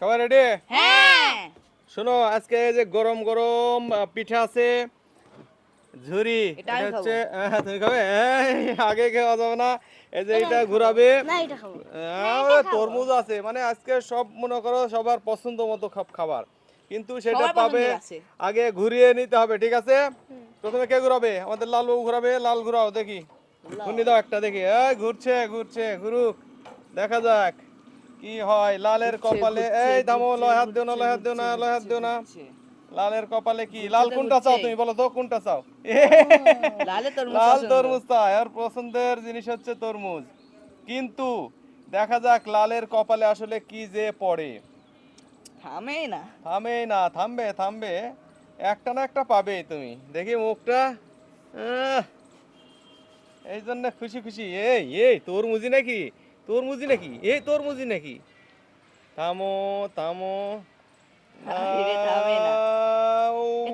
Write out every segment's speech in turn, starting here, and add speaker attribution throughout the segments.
Speaker 1: সবাই রেডি
Speaker 2: হ্যাঁ।
Speaker 1: শোনো আজকে যে গরম গরম পিঠা আছে ঝুরি
Speaker 2: এটা
Speaker 1: এটা হচ্ছে তুমি খাবে? আগে খাওয়া যাবে না। এই যে এটা ঘুরাবে। তরমুজ আছে। মানে আজকে সব মনে করো সবার পছন্দ মতো খাব- খাবার। কিন্তু সেটা পাবে আগে ঘুরিয়ে নিতে হবে ঠিক আছে? প্রথমে কে ঘুরাবে? আমাদের লাল বাবু ঘুরাবে লাল ঘুরাও দেখি। ঘুরনি দাও একটা দেখি। ঘুরছে ঘুরছে ঘুরুক। দেখা যাক। কি হয়? লালের কপালে এই দামো লয় হাত দিও না লয় হাত দিও না লয় হাত দিও না। লালের কপালে কি? লাল কোনটা চাও তুমি? বলো তো কোনটা চাও?
Speaker 2: লাল তরমুজ
Speaker 1: চাই আর পছন্দের জিনিস হচ্ছে তরমুজ। কিন্তু দেখা যাক লালের কপালে আসলে কি যে পড়ে।
Speaker 2: থামেই না।
Speaker 1: থামেই না থামবে থামবে। একটা না একটা পাবে তুমি। দেখি মুখটা। এই জন্য খুশি খুশি। এই এই তরমুজি নাকি? তরমুজি নাকি? এই তরমুজি নাকি? থামো থামো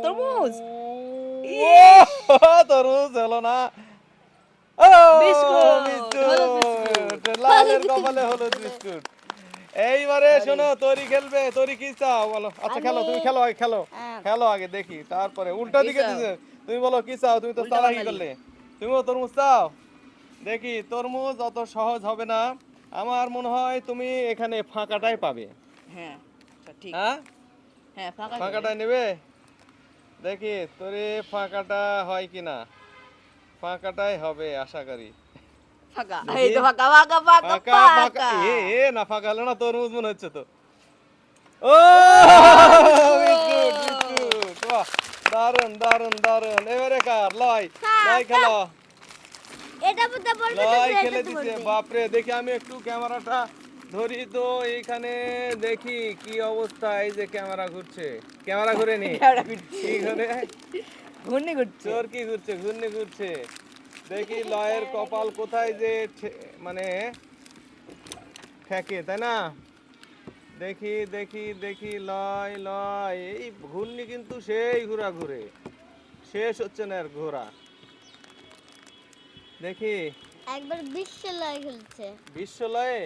Speaker 2: তরমুজ?
Speaker 1: তরমুজ হলো না। লালের কপালে হলুদ বিস্কুট। এইবারে শোনো তরি খেলবে তরি কি চাও? বলো। আচ্ছা খেলো তুমি খেলো আগে খেলো। খেলো আগে দেখি তারপরে। উল্টা দিকে দিছে। তুমি বলো কি চাও? তুমি তো চালাকি করলে। তুমিও তরমুজ চাও? দেখি তরমুজ অত সহজ হবে না। আমার মনে হয় তুমি এখানে ফাঁকাটাই পাবে।
Speaker 2: হ্যাঁ আচ্ছা, ঠিক।
Speaker 1: হ্যাঁ?
Speaker 2: হ্যাঁ ফাঁকা
Speaker 1: ফাঁকাটাই নেবে? দেখি তোরে ফাঁকাটা হয় কিনা? ফাঁকাটাই হবে আশা করি।
Speaker 2: ফাঁকা। এই তো ফাঁকা ফাঁকা ফাঁকা
Speaker 1: ফাঁকা ফাঁকা।
Speaker 2: ফাঁকা।
Speaker 1: এ এ না ফাঁকা হলো না তরমুজ মনে হচ্ছে তো। ও বিস্কুট বিস্কুট দারুণ দারুণ দারুণ এবারে কার? লয় লয় খেলো।
Speaker 3: এটা
Speaker 1: লয় খেলে দিছে দেখি আমি একটু ক্যামেরাটা ধরি তো এইখানে দেখি কি অবস্থা এই যে ক্যামেরা ঘুরছে। ক্যামেরা ঘুরে নি। কি ঘুরে?
Speaker 2: ঘূর্ণি ঘুরছে।
Speaker 1: চোর কি ঘুরছে? ঘূর্ণি ঘুরছে। দেখি লয়ের কপাল কোথায় যে মানে ঠেকে তাই না? দেখি দেখি দেখি লয় লয় এই ঘূর্ণি কিন্তু সেই ঘোরা ঘুরে শেষ হচ্ছে না এর ঘোরা। দেখি।
Speaker 3: একবার বিশ্ব লয় খেলছে।
Speaker 1: বিশ্ব লয়ে?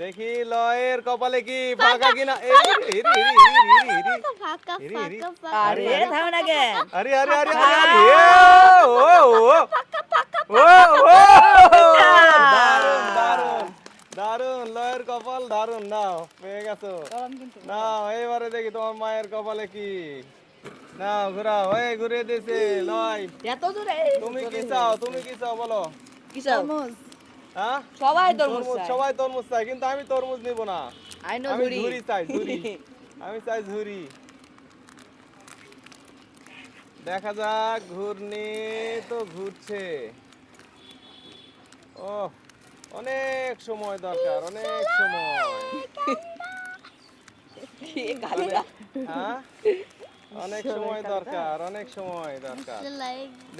Speaker 1: দেখি লয়ের কপালে কি ফাঁকা কিনা?
Speaker 2: আরে থামে না
Speaker 1: আরে আরে আরে আরে ও ও ও ও দারুণ দারুণ দারুণ লয়ের কপাল দারুণ নাও পেয়ে গেছো। নাও এবারে দেখি তোমার মায়ের কপালে কি। নাও ঘুরাও। এই ঘুরে দিছে। লয়।
Speaker 2: এত দূরে?
Speaker 1: তুমি কি চাও? তুমি কি চাও? বলো।
Speaker 2: কি চাও?
Speaker 1: হ্যাঁ?
Speaker 2: সবাই তরমুজ।
Speaker 1: সবাই তরমুজ চাই কিন্তু আমি তরমুজ নিব না।
Speaker 2: আই নো
Speaker 1: আমি
Speaker 2: ঝুরি
Speaker 1: ঝুরি চাই ঝুরি আমি চাই ঝুরি দেখা যাক ঘূর্ণি তো ঘুরছে। ও অনেক সময় দরকার অনেক সময়। হ্যাঁ? অনেক সময় দরকার অনেক সময় দরকার।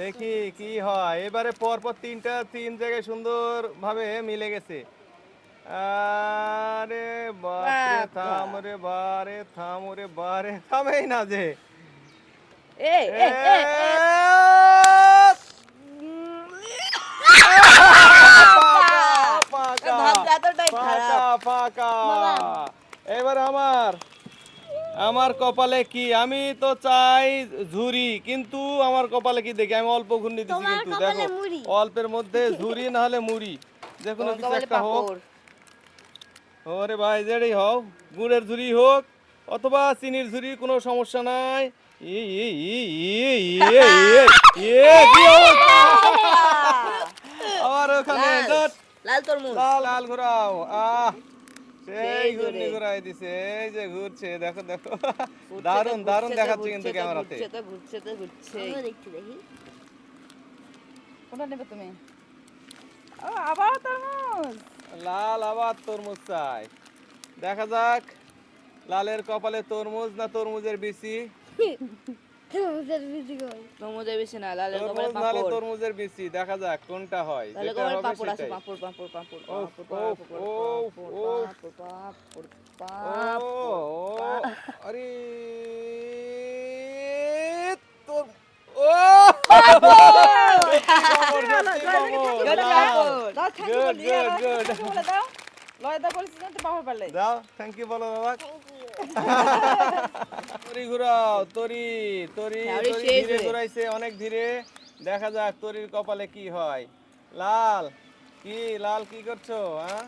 Speaker 1: দেখি কি হয়। এবারে পর পর তিনটা তিন জায়গায় সুন্দর ভাবে মিলে গেছে। আরে বাপরে
Speaker 2: বাবা।
Speaker 1: থাম রে বারে থাম রে বারে থামেই না যে। এবার আমার আমার কপালে কি? আমি তো চাই ঝুরি কিন্তু আমার কপালে কি দেখি? আমি অল্প ঘূর্ণি দিচ্ছি কিন্তু দেখো অল্পের মধ্যে ঝুরি না হলে মুড়ি। যে কোনো কিছু একটা হোক। ওরে ভাই যেটাই হোক গুড়ের ঝুরি হোক অথবা চিনির ঝুরি কোনো সমস্যা নাই? আবার ওখানে
Speaker 2: লাল। তরমুজ।
Speaker 1: লাল লাল ঘোরাও। আহ। সেই ঘূর্ণি ঘুরাই দিছে এই যে ঘুরছে দেখো দেখো।
Speaker 2: দারুণ দারুণ
Speaker 1: দেখাচ্ছে কিন্তু ক্যামেরাতে।
Speaker 2: ঘুরছে তো ঘুরছে তো ঘুরছে।
Speaker 3: দেখছি দেখি।
Speaker 2: কোনটা নেবে তুমি? ও আবার তরমুজ।
Speaker 1: লাল আবার তরমুজ চাই। দেখা যাক লালের কপালে তরমুজ না তরমুজের বিচি?
Speaker 3: তরমুজের বিচি
Speaker 1: দেখা যাক কোনটা হয়।
Speaker 2: লয়দা করছিস না তো বাবা পারলে।
Speaker 1: যাও থ্যাংক ইউ বলো বাবা। তরি ঘুরাও তরি তরি
Speaker 2: হ্যাঁ,
Speaker 1: তরি ধীরে ঘুরাইছে অনেক ধীরে। দেখা যাক তরির কপালে কি হয়। লাল কি লাল কি করছ হ্যাঁ?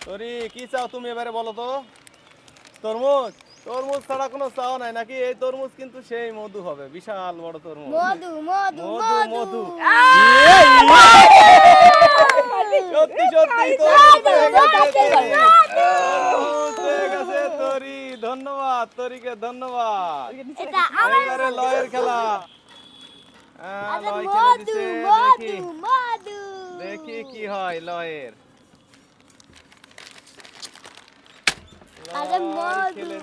Speaker 1: তরি কি চাও তুমি এবারে বলো তো? তরমুজ? তরমুজ ছাড়া কোনো চাও নাই নাকি? এই তরমুজ কিন্তু সেই মধু হবে বিশাল বড় তরমুজ।
Speaker 3: মধু মধু
Speaker 1: মধু মধু।
Speaker 3: মধু।
Speaker 1: সত্যি সত্যি তরমুজ। ধন্যবাদ তরিকে ধন্যবাদ। এবারে লয়ের খেলা। হ্যাঁ, দেখি। কি হয় লয়ের। খেলে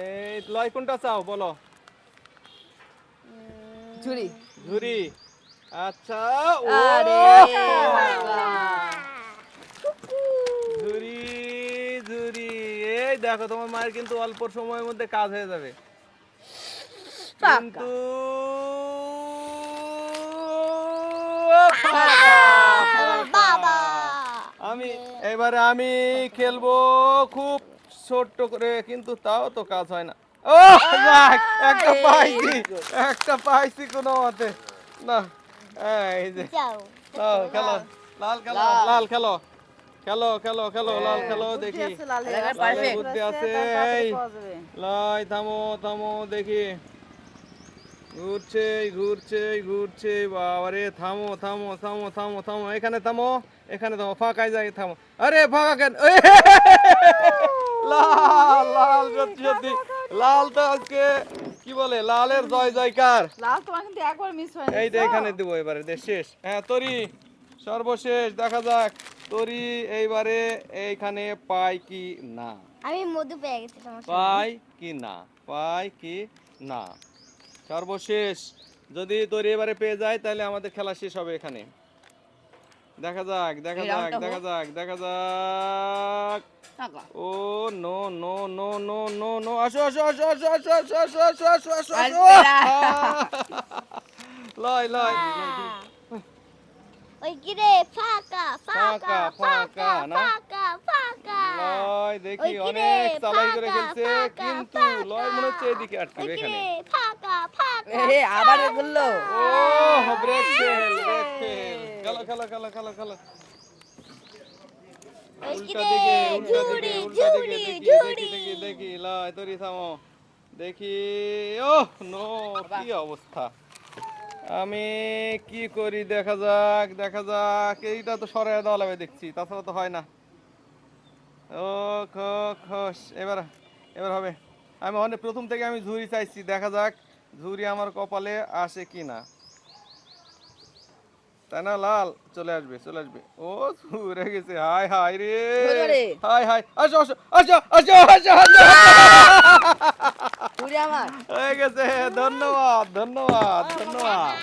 Speaker 1: এই লয় কোনটা চাও বলো? আচ্ছা দেখো তোমার মায়ের কিন্তু অল্প সময়ের মধ্যে কাজ হয়ে যাবে। কিন্তু আমি এবারে আমি খেলব খুব ছোট্ট করে কিন্তু তাও তো কাজ হয় না। ও একটা পাইছি একটা পাইছি কোনো মতে। না এই যে। খেলো। লাল খেলো লাল খেলো। খেলো খেলো খেলো লাল খেলো দেখি। বুদ্ধি আছে এই। লাই থামো থামো দেখি। ঘুরছে ঘুরছে ঘুরছে বাবারে থামো থামো থামো থামো থামো এখানে থামো এখানে থামো ফাঁকায় যাই থামো। আরে ফাঁকা কেন? লাল লাল সত্যি সত্যি। লাল তো আজকে কি বলে লালের জয় জয়কার।
Speaker 2: লাল তোমার কিন্তু একবার মিস হয়নি
Speaker 1: এইটা এখানে দেবো এবারে শেষ। হ্যাঁ তরি সর্বশেষ দেখা যাক। তরি এইবারে এইখানে পাই কি না
Speaker 3: আমি মধু পেয়ে গেছি
Speaker 1: পাই কি না পাই কি না সর্বশেষ যদি তোর এবারে পেয়ে যায় তাহলে আমাদের খেলা শেষ হবে এখানে দেখা যাক দেখা যাক দেখা যাক দেখা যাক ও no no no no no no আসো আসো আসো আসো আসো আসো আসো আসো আসো আসো আসো লয় লয়
Speaker 3: ফাঁকা ফাঁকা
Speaker 1: অনেক চালাই করে কিন্তু দেখি দেখি ও নো কি অবস্থা। আমি কি করি? দেখা যাক দেখা যাক। এইটা তো সরে দেওয়া লাগবে দেখছি, তাছাড়া তো হয় না। ও খস এবার এবার হবে। আমি অনেক, প্রথম থেকে আমি ঝুড়ি চাইছি, দেখা যাক ঝুড়ি আমার কপালে আসে কি না তাই না লাল চলে আসবে চলে আসবে। ও ঘুরে গেছে। হাই হাই রে। হাই হাই আসো আসো আসো আসো আসো আসো হয়ে গেছে। ধন্যবাদ ধন্যবাদ ধন্যবাদ।